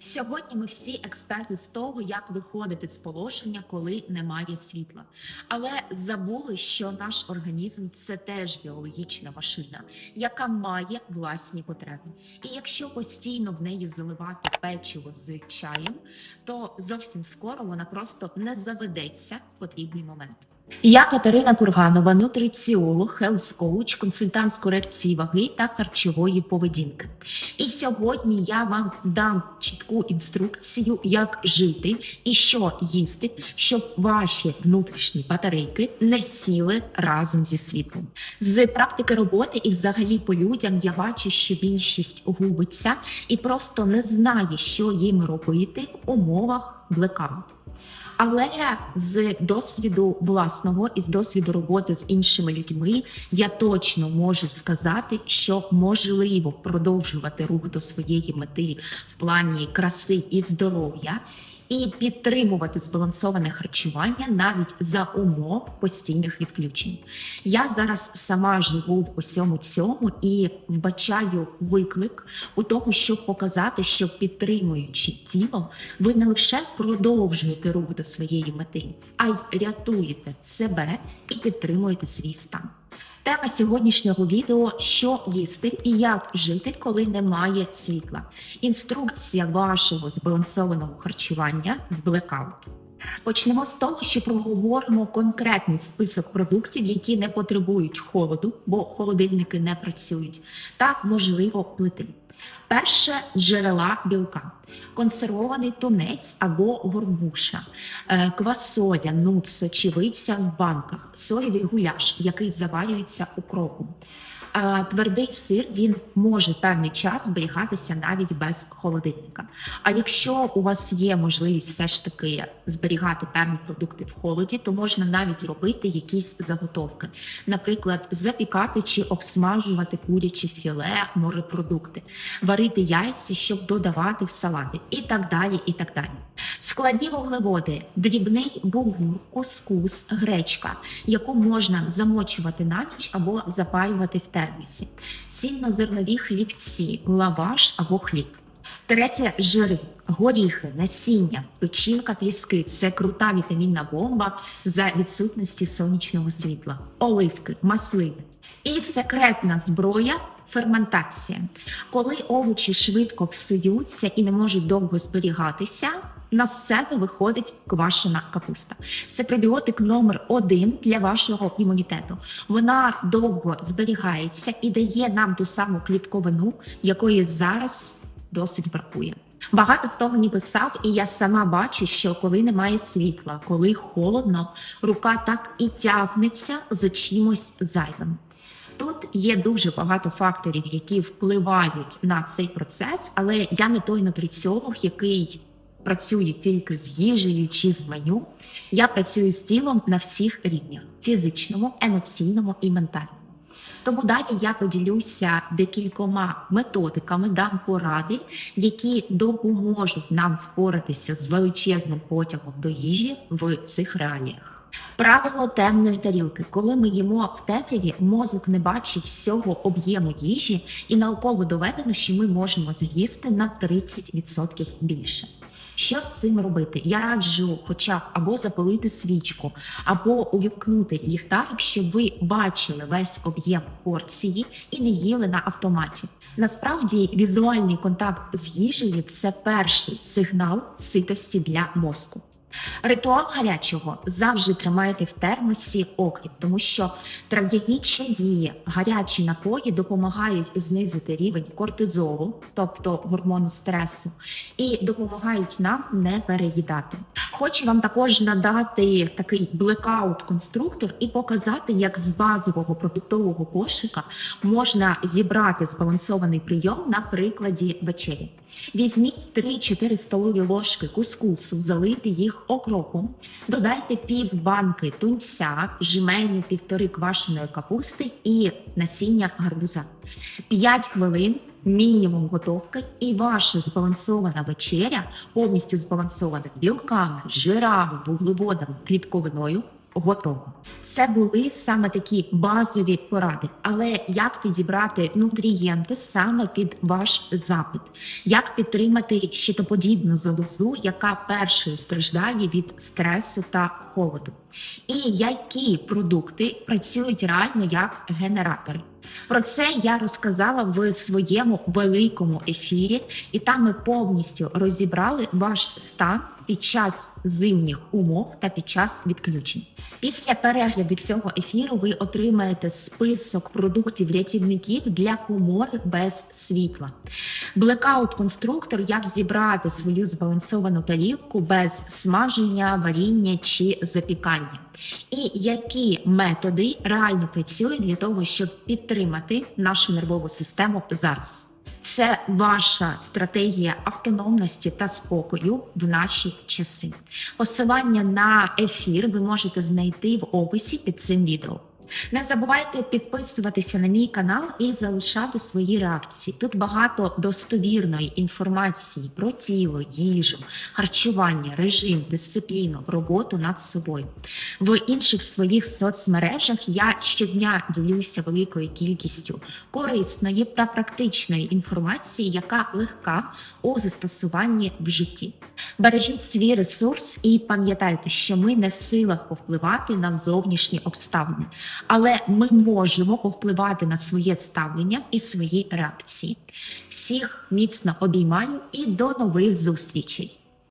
Сьогодні ми всі експерти з того, як виходити з положення, коли немає світла. Але забули, що наш організм це теж біологічна машина, яка має власні потреби. І якщо постійно в неї заливати печиво з чаєм, то зовсім скоро вона просто не заведеться в потрібний момент. Я Катерина Курганова, нутриціолог, хелс-коуч, консультант з корекції ваги та харчової поведінки. І сьогодні я вам дам чітку інструкцію, як жити і що їсти, щоб ваші внутрішні батарейки не сіли разом зі світлом. З практики роботи і взагалі по людям я бачу, що більшість губиться і просто не знає, що їм робити в умовах блекауту. Але з досвіду власного і з досвіду роботи з іншими людьми я точно можу сказати, що можливо продовжувати рух до своєї мети в плані краси і здоров'я. І підтримувати збалансоване харчування навіть за умов постійних відключень. Я зараз сама живу в усьому цьому і вбачаю виклик у тому, щоб показати, що підтримуючи тіло, ви не лише продовжуєте рух до своєї мети, а й рятуєте себе і підтримуєте свій стан. Тема сьогоднішнього відео: що їсти і як жити, коли немає світла. Інструкція вашого збалансованого харчування в блекаут. Почнемо з того, що проговоримо конкретний список продуктів, які не потребують холоду, бо холодильники не працюють, та можливо плити. Перше джерела білка, консервований тунець або горбуша, е, квасоля, нут, сочевиця в банках, соєвий гуляш, який заварюється укропом. Твердий сир він може певний час зберігатися навіть без холодильника. А якщо у вас є можливість все ж таки зберігати певні продукти в холоді, то можна навіть робити якісь заготовки, наприклад, запікати чи обсмажувати куряче філе, морепродукти, варити яйця, щоб додавати в салати, і так далі. І так далі. Складні вуглеводи, дрібний булгур, кускус, гречка, яку можна замочувати на ніч або запаювати в термосі, цільнозернові хлібці, лаваш або хліб. Третє жири, горіхи, насіння, печінка тріски це крута вітамінна бомба за відсутності сонячного світла, оливки, маслини. І секретна зброя ферментація. Коли овочі швидко псуються і не можуть довго зберігатися, на сцену виходить квашена капуста. Це пребіотик номер один для вашого імунітету. Вона довго зберігається і дає нам ту саму клітковину, якої зараз досить бракує. Багато хто мені писав, і я сама бачу, що коли немає світла, коли холодно, рука так і тягнеться за чимось зайвим. Тут є дуже багато факторів, які впливають на цей процес, але я не той нутриціолог, який працює тільки з їжею чи з меню. Я працюю з тілом на всіх рівнях: фізичному, емоційному і ментальному. Тому далі я поділюся декількома методиками, дам поради, які допоможуть нам впоратися з величезним потягом до їжі в цих реаліях. Правило темної тарілки. Коли ми їмо в темряві, мозок не бачить всього об'єму їжі, і науково доведено, що ми можемо з'їсти на 30% більше. Що з цим робити? Я раджу, хоча б або запалити свічку, або увімкнути ліхтарик, щоб ви бачили весь об'єм порції і не їли на автоматі. Насправді, візуальний контакт з їжею це перший сигнал ситості для мозку. Ритуал гарячого завжди тримайте в термосі окріп, тому що трав'яні чаї, гарячі напої допомагають знизити рівень кортизолу, тобто гормону стресу, і допомагають нам не переїдати. Хочу вам також надати такий блекаут-конструктор і показати, як з базового продуктового кошика можна зібрати збалансований прийом на прикладі вечері. Візьміть 3-4 столові ложки кускусу, залийте їх окропом, додайте пів банки тунця, жменю півтори квашеної капусти і насіння гарбуза. 5 хвилин мінімум готовки, і ваша збалансована вечеря, повністю збалансована білками, жирами, вуглеводами, клітковиною, готово. Це були саме такі базові поради, але як підібрати нутрієнти саме під ваш запит, як підтримати щитоподібну залозу, яка першою страждає від стресу та холоду, і які продукти працюють реально як генератори. Про це я розказала в своєму великому ефірі, і там ми повністю розібрали ваш стан під час зимніх умов та під час відключень. Після перегляду цього ефіру ви отримаєте список продуктів рятівників для комори без світла. Блекаут конструктор, як зібрати свою збалансовану тарілку без смаження, варіння чи запікання. І які методи реально працюють для того, щоб підтримати нашу нервову систему зараз. Це ваша стратегія автономності та спокою в наші часи. Посилання на ефір ви можете знайти в описі під цим відео. Не забувайте підписуватися на мій канал і залишати свої реакції. Тут багато достовірної інформації про тіло, їжу, харчування, режим, дисципліну, роботу над собою. В інших своїх соцмережах я щодня ділюся великою кількістю корисної та практичної інформації, яка легка у застосуванні в житті. Бережіть свій ресурс і пам'ятайте, що ми не в силах повпливати на зовнішні обставини, але ми можемо повпливати на своє ставлення і свої реакції. Всіх міцно обіймаю і до нових зустрічей!